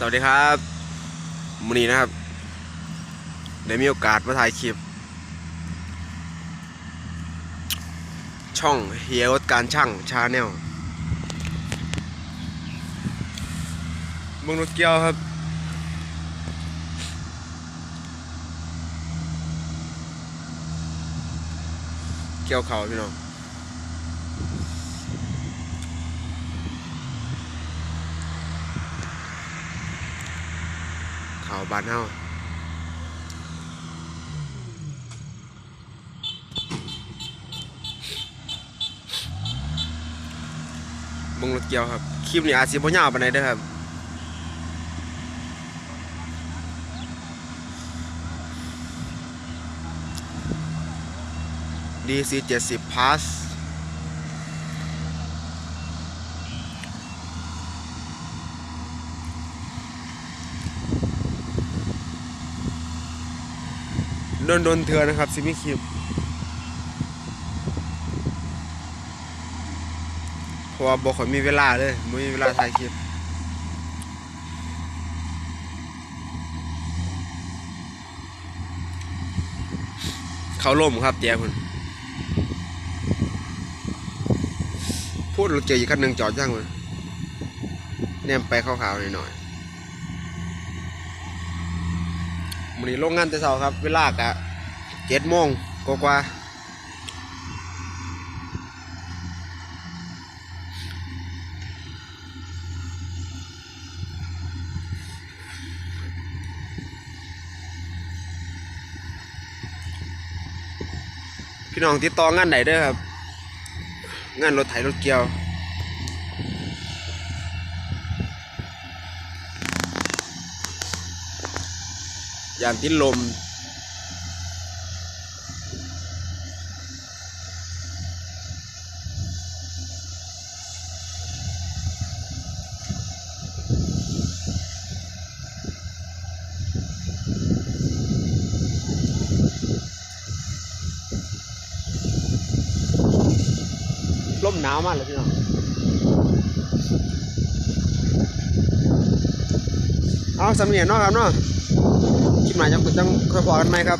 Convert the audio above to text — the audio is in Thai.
สวัสดีครับวันนี้นะครับได้มีโอกาสมาถ่ายคลิป ช่องเฮียรถการช่างชาแนลมึงรถเกียวครับ เกียวเขาพี่น้อง เขาบ้านเฮาบงรถเกี่ยวครับ คลิปนี้อาจสิบ่ยาวปานใดเด้อครับ DC 70 Plus โดนโดนเถื่อนะครับสิมีคลิปเพราะว่าบอกค่อมีเวลาเลยไม่มีเวลาถ่ายคลิปเขาล่มครับเจียคุณพูดรถเจออีกคันหนึ่งจอดย่างมันเนี่ยไปขาวๆหน่อยๆ มันนี้โรงงานแต่เช้าครับ เวลากะเจ็ดโมงกว่าๆพี่น้องติดต่องานไหนเด้อครับ งานรถไถรถเกี่ยว ยานทิ้นลม ลมหนาวมากเลยพี่น้องเอาสำเนียงเนาะครับเนาะ หมายจะจังค่อยพอกันไหมครับ